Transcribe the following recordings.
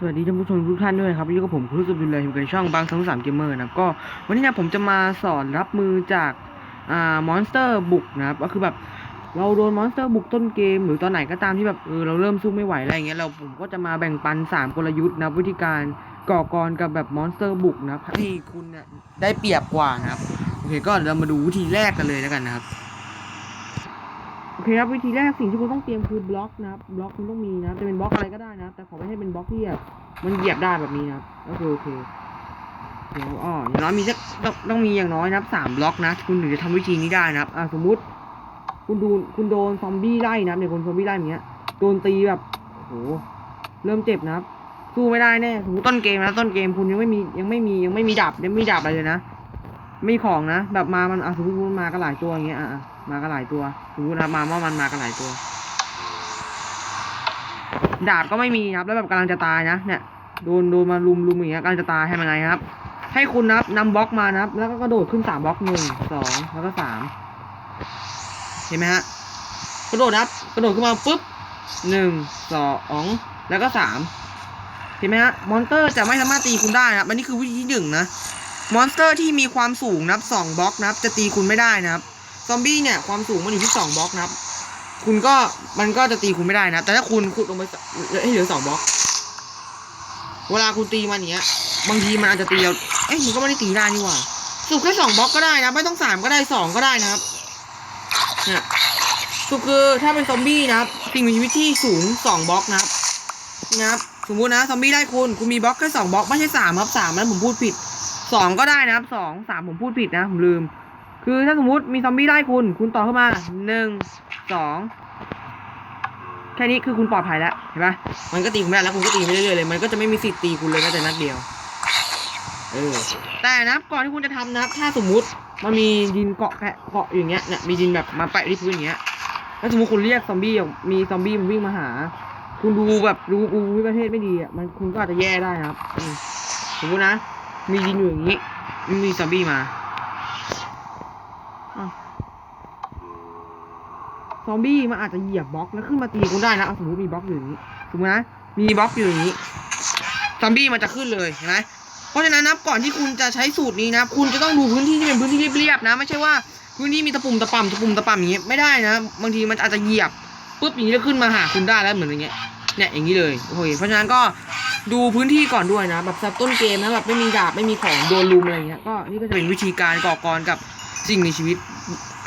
สวัสดีท่านผู้ชมทุกท่านด้วยครับอยู่กับผมครูสุบินเลยอยู่ในช่องบางทั้งสามเกมเมอร์นะก็วันนี้นะผมจะมาสอนรับมือจากอ่ามอนสเตอร์บุกนะครับก็คือแบบเราโดนมอนสเตอร์บุกต้นเกม หรือตอนไหนก็ตามที่แบบเออเราเริ่มสู้ไม่ไหวอะไรเงี้ยเราผมก็จะมาแบ่งปันสามกลยุทธ์นะวิธีการก่อกรกับแบบมอนสเตอร์บุกนะครับให้คุณเนี่ยได้เปรียบกว่านะครับโอเคก็เรามาดูวิธีแรกกันเลยแล้วกันนะครับ โอเคครับวิธีแรกสิ่งที่คุณต้องเตรียมคือบล็อกนะครับบล็อกคุณต้องมีนะจะเป็นบล็อกอะไรก็ได้นะแต่ขอไม่ให้เป็นบล็อกที่แบบมันเหยียบได้แบบนี้นะครับก็คือโอเคเดี๋ยวอ๋ออย่างน้อยมีสักต้องต้องมีอย่างน้อยนะสามบล็อกนะคุณถึงจะทำวิธีนี้ได้นะครับอ่าสมมุติ คุณดูคุณโดนซอมบี้ไล่นะเนี่ยคนซอมบี้ไล่อย่างเงี้ยโดนตีแบบโอ้โหเริ่มเจ็บนะครับสู้ไม่ได้แน่สมมติต้นเกมนะต้นเกมคุณยังไม่มียังไม่มียังไม่มีดาบยังไม่มีดาบอะไรเลยนะ ม่มีของนะ แบบมา มันอะสมมติมันมากันหลายตัวอย่างเงี้ยอะมากันหลายตัว สมมตินะมาว่ามันมากันหลายตัว ดาบก็ไม่มีครับ แล้วแบบกำลังจะตายนะ เนี่ยโดนโดนมาลุมลุมอย่างเงี้ยกำลังจะตายให้มันไงครับ ให้คุณนับนำบล็อกมานะครับ แล้วก็กระโดดขึ้นสามบล็อกหนึ่งสองแล้วก็สามเห็นไหมฮะกระโดดนับกระโดดขึ้นมาปุ๊บหนึ่งสองแล้วก็สามเห็นไหมฮะมอนเตอร์จะไม่สามารถตีคุณได้นะครับอันนี้คือวิธีที่หนึ่งนะ มอนสเตอร์ที่มีความสูงนับสองบล็อกนับ จะตีคุณไม่ได้นะครับ ซอมบี้เนี่ยความสูงมันอยู่ที่สองบล็อกนะครับ คุณก็มันก็จะตีคุณไม่ได้นะแต่ถ้าคุณขุดลงไปให้เหลือสองบล็อก เวลาคุณตีมันเนี้ย บางทีมันอาจจะตีเราเอ้ยมันก็ไม่ได้ตีได้นี่หว่าสุกแค่สองบล็อกก็ได้นะ ไม่ต้องสามก็ได้สองก็ได้นะครับเนี่ยสุกคือถ้าเป็นซอมบี้นะครับสิ่งมีชีวิตที่สูงสองบล็อกนะครับนะครับ สมมุตินะซอมบี้ได้คุณคุณมีบล็อกแค่สองบล็อกไม่ใช่สามครับสามนั้นผมพูดผิด สองก็ได้นะครับสองสามผมพูดผิดนะ ผมลืม คือถ้าสมมุติมีซอมบี้ไล่คุณ คุณต่อเข้ามาหนึ่งสองแค่นี้คือคุณปลอดภัยแล้วเห็นปะมันก็ตีคุณไม่ได้แล้วคุณก็ตีไปเรื่อยๆเลย มันก็จะไม่มีสิทธิ์ตีคุณเลยแม้แต่นัดเดียว เออ แต่นะครับก่อนที่คุณจะทำนะครับ ถ้าสมมุติมันมีดินเกาะแปะเกาะอย่างเงี้ยเนี่ยมีดินแบบมาแปะที่พื้นอย่างเงี้ยแล้วสมมติคุณเรียกซอมบี้มีซอมบี้มันวิ่งมาหา คุณดูแบบดูดูวิประเทศไม่ดีอะมันคุณก็อาจจะแย่ได้นะครับสมมตินะ มีดินอยู่อย่างนี้ มีซอมบี้มาอซอมบี้มันอาจจะเหยียบบล็อกแล้วขึ้นมาตีคุณได้นะเอาสมมติมีบล็อกอยู่อย่างนี้สมมตินะมีบล็อกอยู่อย่างนี้ซอมบี้มันจะขึ้นเลยเห็นไหมเพราะฉะนั้นนะก่อนที่คุณจะใช้สูตรนี้นะคุณจะต้องดูพื้นที่ที่เป็นพื้นที่เรียบๆนะ ไม่ใช่ว่าพื้นที่มีตะปุ่มตะป่ำตะปุ่มตะป่ำอย่างเงี้ยไม่ได้นะบางทีมันอาจจะเหยียบปุ๊บอย่างนี้แล้วขึ้นมาหาคุณได้แล้วเหมือนอย่างเงี้ย เนี่ยอย่างนี้เลยโอเคเพราะฉะนั้นก็ดูพื้นที่ก่อนด้วยนะแบบสับต้นเกมนะแบบไม่มีดาบไม่มีของโดนลุมอะไรเงี้ยก็นี่ก็จะเป็นวิธีการก่อกรกับสิ่งมีชีวิต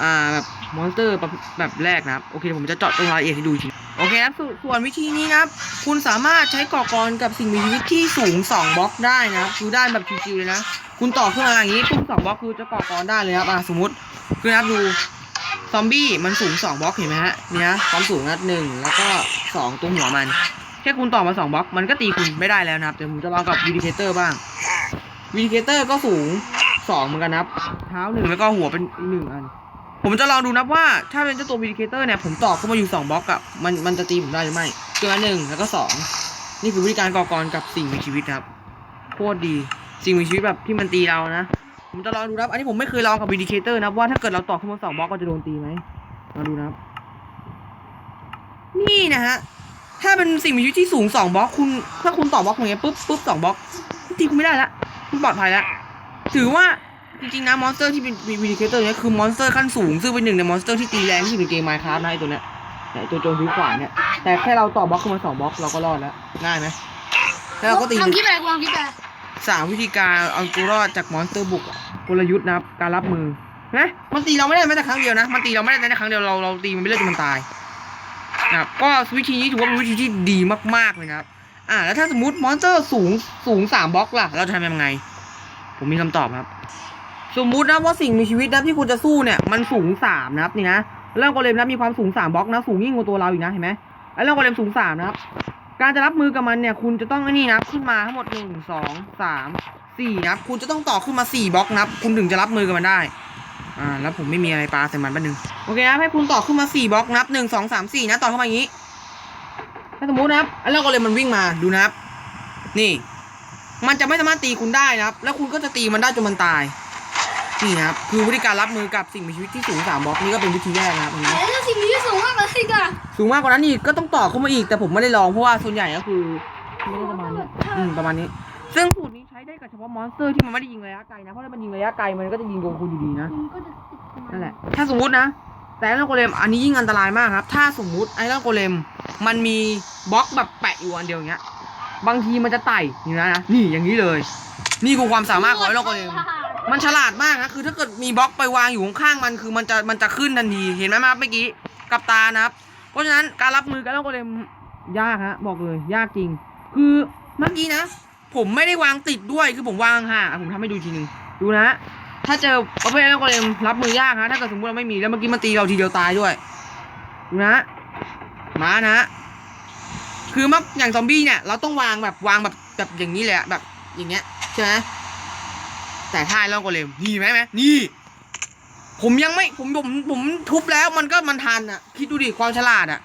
อ่าแบบมอนสเตอร์แบบแบบแรกนะครับโอเคผมจะเจาะตรงรายละเอียดให้ดูทีโอเคครับส่วนวิธีนี้นะครับ คุณสามารถใช้ก่อกรกับสิ่งมีชีวิตที่สูง 2บล็อกได้นะครับคือได้แบบชิวๆเลยนะ คุณต่อขึ้นมาอย่างนี้ปุ๊บสองบล็อกคือจะก่อกรได้เลยครับอ่าสมมติคือนะครับดู ซอมบี้มันสูง2บล็อกเห็นไหมฮะเนี่ยความสูงนัดหนึ่งแล้วก็สองตรงหัวมันแค่คุณต่อมาสองบล็อกมันก็ตีคุณไม่ได้แล้วนะครับเดี๋ยวผมจะลองกับวิดิเคเตอร์บ้างวิดิเคเตอร์ก็สูงสองเหมือนกันนะครับเท้าหนึ่งแล้วก็หัวเป็นหนึ่งอัน ผมจะลองดูนะว่าถ้าเป็นเจ้าตัววิดิเคเตอร์เนี่ยผมต่อเข้ามาอยู่สองบล็อกอะมันมันจะตีผมได้หรือไม่ตัวหนึ่งแล้วก็สองนี่คือวิธีการก่อกรกับสิ่งมีชีวิตครับโคตรดีสิ่งมีชีวิตแบบที่มันตีเรานะ ผมจะลองดูนะครับอันนี้ผมไม่เคยลองกับวิดิเคเตอร์นะว่าถ้าเกิดเราต่อเข้ามาสองบล็อกก็จะโดนตีไหมมาดูนะครับนี่นะฮะ ถ้าเป็นสิ่งมีชีวิตที่สูงสองบล็อกคุณ ถ้าคุณต่อบล็อกอย่างเงี้ยปุ๊บปุ๊บสองบล็อกตีคุณไม่ได้ละคุณปลอดภัยละถือว่าจริงๆนะมอนสเตอร์ที่เป็นวิดิเคเตอร์เนี่ยคือมอนสเตอร์ขั้นสูงซึ่งเป็นหนึ่งในมอนสเตอร์ที่ตีแรงที่สุดในเกมไมค์คราฟนะไอตัวเนี้ยเนี่ยไอตัวโจรผิวขวานเนี่ยแต่แค่เราต่อบล็อกขึ้นมาสองบล็อกเราก็รอดแล้วง่ายไหมแล้วเราก็ตีลองคิดแบบลองคิดแบบ สามวิธีการเอาตัวรอดจากมอนสเตอร์บุกกลยุทธ์นะครับ การรับมือนะมันตีเราไม่ได้แม้แต่ครั้งเดียวนะ มันตีเราไม่ได้แม้แต่ครั้งเดียวเราเราตีมันไม่เลือกจนมันตายนะครับก็วิธีนี้ถือว่าเป็นวิธีที่ดีมากๆเลยนะครับอ่าแล้วถ้าสมมติมอนสเตอร์สูงสูงสามบล็อกล่ะ เราจะทำยังไง ผมมีคำตอบครับ สมมุตินะว่าสิ่งมีชีวิตนะที่คุณจะสู้เนี่ยมันสูงสามนะครับนี่นะเรื่องโกเลมนะมีความสูงสามบล็อกนะสูงยิ่งกว่าตัวเราอีกนะเห็นไหมแล้เรื่องโกเลมสูงสามนะครับ การจะรับมือกับมันเนี่ย คุณจะต้องไอ้นี่นะขึ้นมาทั้งหมดหนึ่งสองสามสี่นับ คุณจะต้องต่อขึ้นมาสี่บล็อกนับ คุณถึงจะรับมือกับมันได้ อ่า แล้วผมไม่มีอะไรปลาใส่มันแป๊บนึงโอเคนะให้คุณต่อขึ้นมาสี่บล็อกนับหนึ่งสองสามสี่นะต่อเข้ามาอย่างนี้ ถ้าสมมตินะครับแล้วก็เลยมันวิ่งมาดูนะครับ นี่ มันจะไม่สามารถตีคุณได้นะครับ แล้วคุณก็จะตีมันได้จนมันตาย นี่นะครับคือวิธีการรับมือกับสิ่งมีชีวิตที่สูงสามบล็อกนี่ก็เป็นวิธีแรกนะครับอันนี้แล้วถ้าสิ่งนี้สูงมากกว่าสิกอะสูงมากกว่านั้นอีกก็ต้องต่อเข้ามาอีกแต่ผมไม่ได้ลองเพราะว่าส่วนใหญ่ก็คือไม่ได้ประมาณเนี้ยถ้าอืมประมาณนี้ ซึ่งสูตรนี้ใช้ได้กับเฉพาะมอนสเตอร์ที่มันไม่ได้ยิงระยะไกลนะเพราะถ้ามันยิงระยะไกลมันก็จะยิงโดนคุณอยู่ดีนะคุณก็จะติดมันนั่นแหละถ้าสมมุตินะ แต่ไอรอนโกเลมอันนี้ยิ่งอันตรายมากครับ ถ้าสมมุติไอรอนโกเลมมันมีบล็อกแบบแปะอยู่อันเดียวอย่างเงี้ยบางทีมันจะไต่นี่นะนะนี่อย่างนี้เลย นี่คือความสามารถของไอรอนโกเลม มันฉลาดมากนะคือถ้าเกิดมีบล็อกไปวางอยู่ข้างมันคือมันจะมันจะขึ้นทันทีเห็นไหมครับเมื่อกี้กับตานะครับ เพราะฉะนั้นการรับมือกับไอรอนโกเลมยากฮะบอกเลยยากจริง คือเมื่อกี้นะ ผมไม่ได้วางติดด้วยคือผมวางห่างผมทำให้ดูทีนึงดูนะ ถ้าเจอประเภทไอรอนโกเลมรับมือยากฮะถ้าเกิดสมมติเราไม่มีแล้วเมื่อกี้มันตีเราทีเดียวตายด้วยดูนะมานะคือมักอย่างซอมบี้เนี่ยเราต้องวางแบบวางแบบแบบอย่างนี้เลยอะแบบอย่างเงี้ยใช่ไหม แต่ถ้าไอรอนโกเลมนี่ไหมไหมนี่ ผมยังไม่ผมผมผมทุบแล้วมันก็มันทันอะ คิดดูดิความฉลาดอะ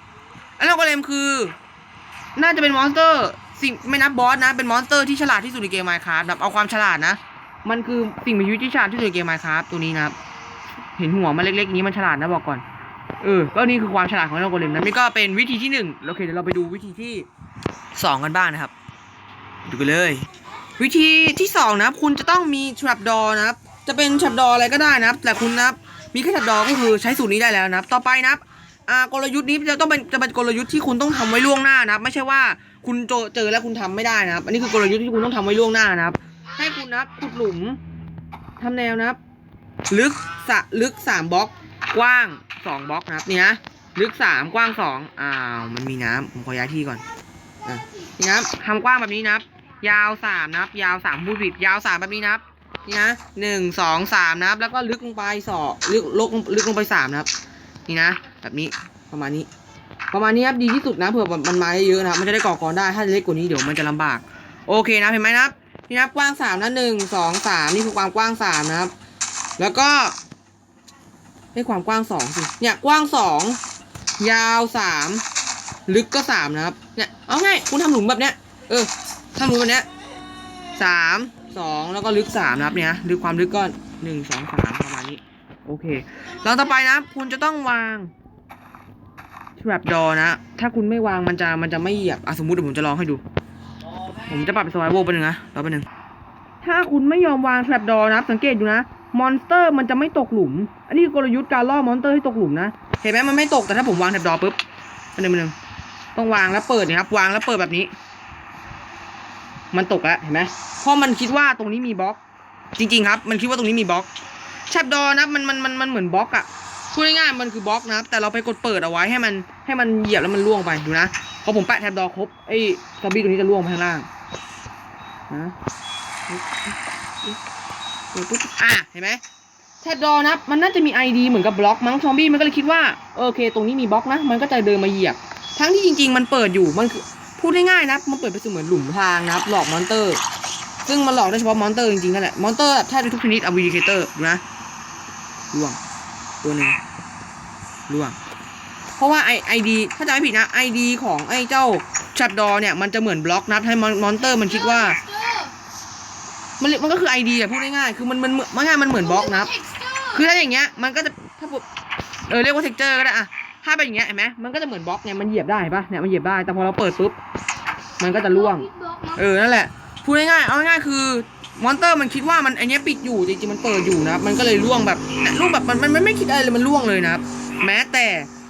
ไอรอนโกเลมคือ น่าจะเป็นมอนสเตอร์สิ่งไม่นับบอสนะ เป็นมอนสเตอร์ที่ฉลาดที่สุดในเกมไมค์ครับแบบเอาความฉลาดนะ มันคือสิ่งมีชีวิตที่ฉลาดที่สุดในเกมไมค์ครับตัวนี้นะครับ เห็นหัวมันเล็กๆนี้มันฉลาดนะบอกก่อน เออ ก็นี่คือความฉลาดของไอรอนโกเลมนะนี่ก็เป็นวิธีที่หนึ่งโอเคเดี๋ยวเราไปดูวิธีที่สองกันบ้างนะครับ ดูกันเลย วิธีที่สองนะครับคุณจะต้องมี trap door นะครับ จะเป็น trap door อะไรก็ได้นะครับ แต่คุณนะครับมีแค่ trap door ก็คือใช้สูตรนี้ได้แล้วนะครับ ต่อไปนะครับอ่ากลยุทธ์นี้จะต้องเป็นจะเป็นกลยุทธ์ที่คุณต้องทำไว้ล่วงหน้านะครับ ไม่ใช่ว่าคุณเจอเจอแล้วคุณทำไม่ได้นะครับ อันนี้คือกลยุทธ์ที่คุณต้องทำไว้ล่วงหน้านะครับ ให้คุณนะครับขุดหลุมทำแนวนะครับ ลึกสะลึกสามบล็อกกว้างสองบล็อกนะครับนี่นะลึกสามกว้างสองอ้าวมันมีน้ำผมขอย้ายที่ก่อนอะนี่นะครับทำกว้างแบบนี้นะครับ ยาวสามนะครับ ยาวสามพูดผิดยาวสามแบบนี้นะครับนี่นะหนึ่งสองสามนะครับ แล้วก็ลึกลงไปสองลึกลงลึกลงไปสามนะครับ นี่นะ แบบนี้ประมาณนี้ ประมาณนี้ครับดีที่สุดนะเผื่อมันมาเยอะนะครับ มันจะได้ก่อกรได้ถ้าเล็กกว่านี้เดี๋ยวมันจะลำบาก โอเคนะเห็นไหมนะครับนี่นะครับกว้างสามนะหนึ่งสองสามนี่คือความกว้างสามนะครับ แล้วก็ให้ความกว้างสองสิเนี่ยกว้างสองยาวสามลึกก็สามนะครับเนี่ยเอาง่ายคุณทำหลุมแบบเนี้ยเออ ทำหลุมแบบเนี้ยสามสองแล้วก็ลึกสามนะครับเนี่ยลึกความลึกก็หนึ่งสองสามประมาณนี้โอเคแล้วต่อไปนะ คุณจะต้องวาง trap door นะ ถ้าคุณไม่วางมันจะมันจะไม่เหยียบอะสมมุติเดี๋ยวผมจะลองให้ดู ผมจะปรับเป็น survival ไปหนึ่งนะรอไปหนึ่งถ้าคุณไม่ยอมวาง trap door นะสังเกตดูนะมอนสเตอร์มันจะไม่ตกหลุม อันนี้คือกลยุทธ์การล่อมอนสเตอร์ให้ตกหลุมนะ เห็นไหมมันไม่ตกแต่ถ้าผมวาง trap door ปุ๊บไปหนึ่งไปหนึ่งต้องวางแล้วเปิดนี่ยครับวางแล้วเปิดแบบนี้ มันตกแล้วเห็นไหมเพราะมันคิดว่าตรงนี้มีบล็อก จริง ๆ ครับ มันคิดว่าตรงนี้มีบล็อกแชปดอนะมันมันมันมันเหมือนบล็อกอะพูดง่ายๆมันคือบล็อกนะครับ แต่เราไปกดเปิดเอาไว้ให้มันให้มันเหยียบแล้วมันล่วงไปดูนะพอผมแปะแท็บดอครบไอ้ซอมบี้ตัวนี้จะล่วงไปข้างล่างนะปุ๊บอะเห็นไหมแท็บดอนะมันน่าจะมี ID เหมือนกับบล็อกมั้งซอมบี้มันก็เลยคิดว่าโอเค ตรงนี้มีบล็อกนะ มันก็จะเดินมาเหยียบ ทั้งที่จริง ๆ มันเปิดอยู่มันคือ พูดง่ายๆนะมันเปิดไปสูเสมือนหลุมทางนะครับ หลอกมอนเตอร์ ซึ่งมันหลอกได้เฉพาะมอนเตอร์จริงๆนั่นแหละมอนเตอร์แทบจะทุกชนิดอวิดิเคเตอร์นะล่วงตัวหนึ่งล่วง เพราะว่าไอไอดีถ้าจำไม่ผิดนะไอดีของไอเจ้าชัดดอเนี่ยมันจะเหมือนบล็อกนะให้มอนมอนเตอร์มันคิดว่า มันมันก็คือไอดีอะพูดง่ายๆคือมันมันมันง่ายมันเหมือนบล็อกนะคือถ้าอย่างเงี้ยมันก็จะถ้าเออเรียกว่าเท็กเจอร์ก็ได้อะ ถ้าเป็นอย่างเงี้ยเห็นไหมมันก็จะเหมือนบล็อกเนี่ยมันเหยียบได้เห็นปะเนี่ยมันเหยียบได้แต่พอเราเปิดปุ๊บมันก็จะล่วง เออนั่นแหละพูดง่ายๆเอาง่ายๆคือมอนเตอร์มันคิดว่ามันไอเนี้ยปิดอยู่จริงๆมันเปิดอยู่นะครับมันก็เลยล่วงแบบเนี่ยล่วงแบบมันมันมันไม่คิดอะไรเลยมันล่วงเลยนะครับแม้แต่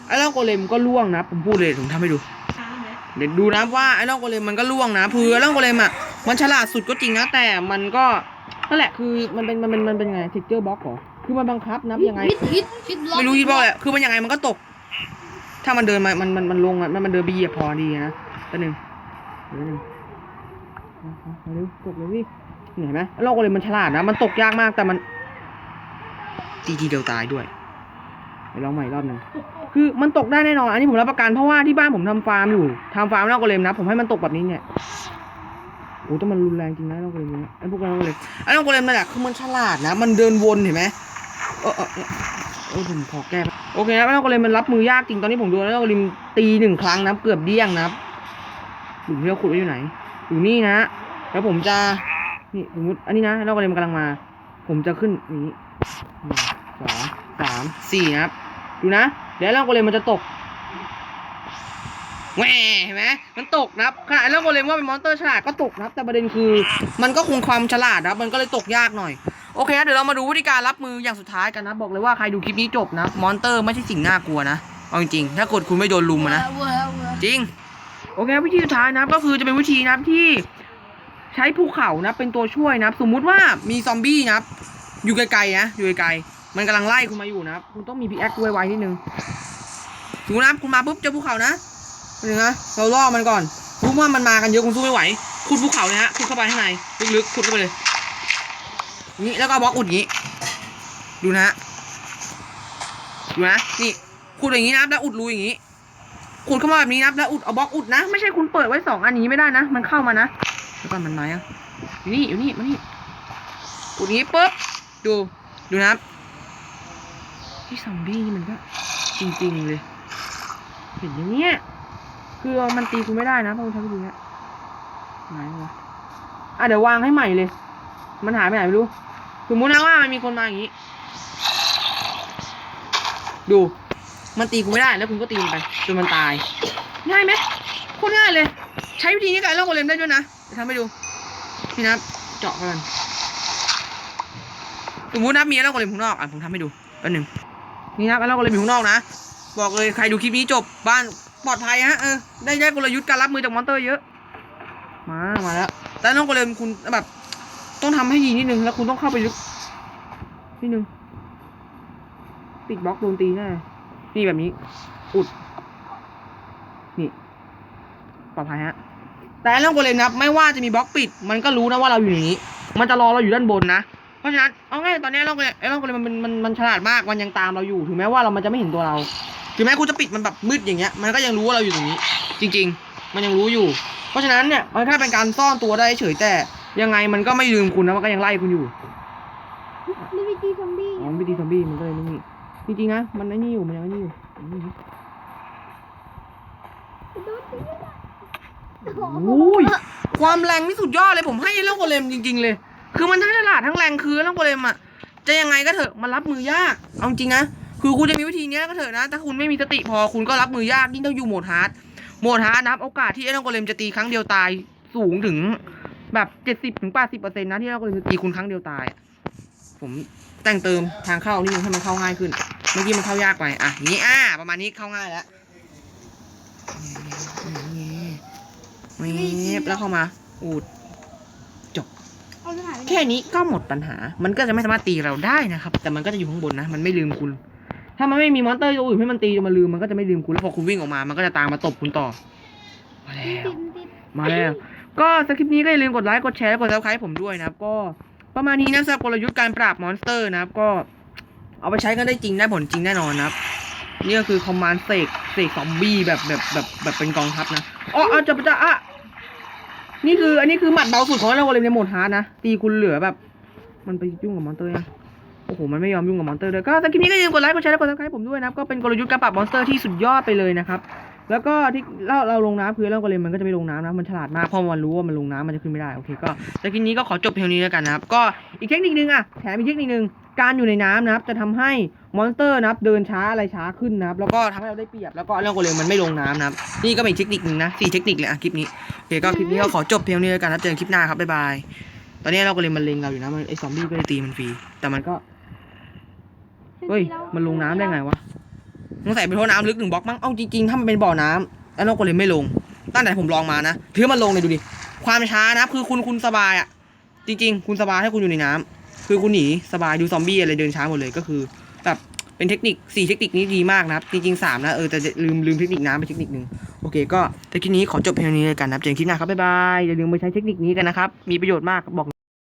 ไอ้ล่องโกเลมก็ล่วงนะครับผมพูดเลยผมทำให้ดูเดี๋ยวดูนะว่าไอ้ล่องโกเลมมันก็ล่วงนะคือไอ้ล่องโกเลมอะมันฉลาดสุดก็จริงนะแต่มันก็นั่นแหละคือมันเป็นมันเป็นมันเป็นไงเทคเจอร์บล็อกเหรอคือมันบังคับนะยังไงฮิตฮิตฮิตบล็อกไม่รู้ฮิตบล็อกแหละคือมันยังไงมันก็ตก ถ้ามันเดินมา มัน มัน มันลงอะ มันมันเดินไปเหยียบพอดีนะตัวหนึ่งเดี๋ยวหนึ่งเอาเอาเอาเร็วกเลยพี่เห็นไหมโลกเลยมันฉลาดนะ มันตกยากมากแต่มันตีทีเดียวตายด้วยไปลองใหม่อีกรอบหนึ่งคือมันตกได้แน่นอน อันนี้ผมรับประกันเพราะว่าที่บ้านผมทำฟาร์มอยู่ทำฟาร์มโลกเลมนะ ผมให้มันตกแบบนี้เนี่ยโอ้แต่มันรุนแรงจริงนะโลกเลมเนี่ยไอ้พวกโลกเลมไอ้โลกเลมนั่นแหละคือมันฉลาดนะ มันเดินวนเห็นไหมเออเออเออเออผมขอแก้ โอเคนะไม่ต้องก็เลยมันรับมือยากจริงตอนนี้ผมดูแล้วก็ริมตีหนึ่งครั้งนะเกือบเดี้ยงนะครับหลุมที่เราขุดไว้อยู่ไหน อยู่นี่นะ แล้วผมจะ นี่สมมติอันนี้นะแล้วก็เลยมันกำลังมา ผมจะขึ้นนี้หนึ่งสองสามสี่นะครับ ดูนะ เดี๋ยวเราก็เลยมันจะตกแหวเห็นไหมมันตกนะครับขนาดไอ้เรื่องโกเลมว่าเป็นมอนสเตอร์ฉลาดก็ตกนะครับ แต่ประเด็นคือ มันก็คงความฉลาดนะครับ มันก็เลยตกยากหน่อย โอเคนะเดี๋ยวเรามาดูวิธีการรับมืออย่างสุดท้ายกันนะ บอกเลยว่าใครดูคลิปนี้จบนะ มอนเตอร์ไม่ใช่สิ่งน่ากลัวนะ เอาจริงๆถ้ากดคุณไม่โดนลุมนะ จริง โอเค วิธีสุดท้ายนะ ก็คือจะเป็นวิธีนะที่ใช้ภูเขานะ เป็นตัวช่วยนะ สมมุติว่ามีซอมบี้นะ อยู่ไกลๆนะ อยู่ไกลๆ มันกำลังไล่คุณมาอยู่นะ คุณต้องมีพีแอคไวๆนิดนึงสมมตินะคุณมาปุ๊บเจอภูเขานะนึ่งนะ เราล่อมันก่อนรู้ว่ามันมากันเยอะคุณสู้ไม่ไหวขุดภูเขาเลยฮะขุดเข้าไปข้างในลึกๆขุดเข้าไปเลย นี่แล้วก็บล็อกอุดอย่างนี้ ดูนะดูนะนี่ขุดอย่างนี้นะแล้วอุดรูอย่างนี้ขุดเข้ามาแบบนี้นะแล้วอุดเอาบล็อกอุดนะ ไม่ใช่คุณเปิดไว้สองอันนี้ไม่ได้นะ มันเข้ามานะแล้วก็มันไมายังอยู่นี่อยู่นี่มานี่อุดอย่างนี้ปุ๊บดูดูนะที่ซอมบี้นี่มันก็จริงๆเลยเห็นอย่างเนี้ยคือมันตีคุณไม่ได้นะพราะมันใช้วิธีเนี้ยหายวะอะเดี๋ยววางให้ใหม่เลย มันหายไปไหนไม่รู้ สมมตินะว่ามันมีคนมาอย่างนี้ ดู มันตีคุณไม่ได้แล้วคุณก็ตีมันไปจนมันตาย ง่ายไหมโคตรง่ายเลย ใช้วิธีนี้กับไอ้โลกโกเลมได้ด้วยนะเดี๋ยวทำให้ดู นี่นะเจาะกันสมมตินะมีไอ้โลกโกเลมข้างนอกอะผมทำให้ดูแป๊บหนึงนี่นะครับไอ้โลกโกเลมอยู่ข้างนอกนะ บอกเลยใครดูคลิปนี้จบบ้านปลอดภัยฮะเออได้ได้กลยุทธ์การรับมือจากมอนเตอร์เยอะ มา มาแล้ว แต่ไอ้โลกโกเลมคุณแบบ ต้องทำให้ดีนิดนึงแล้วคุณต้องเข้าไปลึกนิดนึงติดบล็อกโดนตีแน่นี่แบบนี้ อุด นี่ปลอดภัยฮะ แต่เรื่องโกเลมนะครับไม่ว่าจะมีบล็อกปิด มันก็รู้นะว่าเราอยู่อย่างนี้ มันจะรอเราอยู่ด้านบนนะเพราะฉะนั้นเอาง่ายตอนนี้เรื่องโกเลมไอ้เรื่องโกเลมมันมันมันมันฉลาดมากมันยังตามเราอยู่ถึงแม้ว่าเรามันจะไม่เห็นตัวเราถึงแม้คุณจะปิดมันแบบมืดอย่างเงี้ย มันก็ยังรู้ว่าเราอยู่ตรงนี้ จริง ๆ มันยังรู้อยู่ เพราะฉะนั้นเนี่ยมันแค่เป็นการซ่อนตัวได้เฉยแต่ ยังไงมันก็ไม่ลืมคุณนะมันก็ยังไล่คุณอยู่มีวิธีซอมบี้อ๋อมันไปตีซอมบี้มันก็เลยนี่จริงๆนะมันไอ้นี่อยู่มันยังไอ้นี่อยู่นี่โดนตีโอ้ยความแรงนี่สุดยอดเลยผมให้เรื่องโกเลมจริง ๆ เลย คือมันทั้งฉลาดทั้งแรงคือเรื่องโกเลมอะจะยังไงก็เถอะมันรับมือยากเอาจริงนะคือคุณจะมีวิธีเนี้ยก็เถอะนะ ถ้าคุณไม่มีสติพอคุณก็รับมือยากยิ่งถ้าอยู่โหมดฮาร์ดโหมดฮาร์ดนะครับโอกาสที่ไอ้เรื่องโกเลมจะตีครั้งเดียวตายสูงถึง แบบเจ็ดสิบถึงแปดสิบเปอร์เซ็นต์นะที่เรื่องโกเลมจะตีคุณครั้งเดียวตาย ผมแต่งเติมทางเข้านี่นึงให้มันเข้าง่ายขึ้น เมื่อกี้มันเข้ายากไป อะนี้อ่าประมาณนี้เข้าง่ายแล้วเมฟแล้วเข้ามา อูดเอาสถานไปแค่นี้ก็หมดปัญหา มันก็จะไม่สามารถตีเราได้นะครับ แต่มันก็จะอยู่ข้างบนนะ มันไม่ลืมคุณ ถ้ามันไม่มีมอนเตอร์ตัวอื่นให้มันตีจนมันลืม มันก็จะไม่ลืมคุณ แล้วพอคุณวิ่งออกมา มันก็จะตามมาตบคุณต่อ มาแล้ว มาแล้ว ก็สคริปต์นี้ก็อย่าลืมกดไลค์กดแชร์และกดซับสไครต์ผมด้วยนะครับ ก็ประมาณนี้นะสำหรับกลยุทธ์การปราบมอนสเตอร์นะครับ ก็เอาไปใช้กันได้จริงได้ผลจริงแน่นอนนะครับนี่ก็คือคอมมานด์เสกเสกซอมบี้แบบแบบแบบแบบเป็นกองทัพนะอ๋อเอาจะจะอะนี่คืออันนี้คือหมัดเบาสุดของเราเลยในโหมดฮาร์ดนะ ตีคุณเหลือแบบ มันไปยุ่งกับมอนเตอร์ยังโอ้โห มันไม่ยอมยุ่งกับมอนเตอร์เลยก็สคริปนี้ก็อย่าลืมกดไลค์กดแชร์และกดซับสไครต์ผมด้วยนะครับ ก็เป็นกลยุทธ์การปราบมอนสเตอร์ที่สุดยอดไปเลยนะครับ แล้วก็ที่เราเราลงน้ำคือเรื่องกเลมมันก็จะไม่ลงน้ำนะมันฉลาดมากพอมันรู้ว่ามันลงน้ำมันจะขึ้นไม่ได้โอเคก็สคริปนี้ก็ขอจบเพียงนี้แล้วกันนะครับ ก็อีกเทคนิคนึงอะแถมอีกเทคนิคนึงการอยู่ในน้ำนะครับ จะทำให้มอนสเตอร์นะครับเดินช้าอะไรช้าขึ้นนะครับ แล้วก็ทำให้เราได้เปรียบแล้วก็เรื่องกเลมมันไม่ลงน้ำนะครับ นี่ก็เป็นเทคนิคนึงนะสี่เทคนิคเลยอะคลิปนี้โอเคก็คลิปนี้ก็ขอจบเพียงนี้แล้วกันครับเจอกันคลิปหน้าครับบ๊ายบายตอนนี้เราก็เลยมันเลงเราอยู่นะมันไอซอมบี้ก็เลยตีมันฟรีแต่มันก็เฮ้ยมันลงน้ำได้ไงวะ สงสัยเป็นเพราะน้ำลึกหนึ่งบล็อกมั้ง เอาจริงๆ ถ้ามันเป็นบ่อน้ำแล้วนกก็เลยไม่ลง ตั้งแต่ผมลองมานะ ถือว่ามันลงเลยดูดิ ความช้านะ คือคุณคุณสบายอะ จริง ๆ คุณสบายให้คุณอยู่ในน้ำคือคุณหนีสบายดูซอมบี้อะไรเดินช้าหมดเลยก็คือแบบเป็นเทคนิคสี่เทคนิคนี้ดีมากนะครับ จริงๆสามนะเออแต่ลืมลืมเทคนิคน้ำไปเทคนิคหนึ่งโอเค ก็แต่คลิปนี้ขอจบเพียงนี้เลยกันนะครับเจอกันคลิปหน้าครับบ๊ายบายอย่าลืมไปใช้เทคนิคนี้กันนะครับมีประโยชน์มากบอก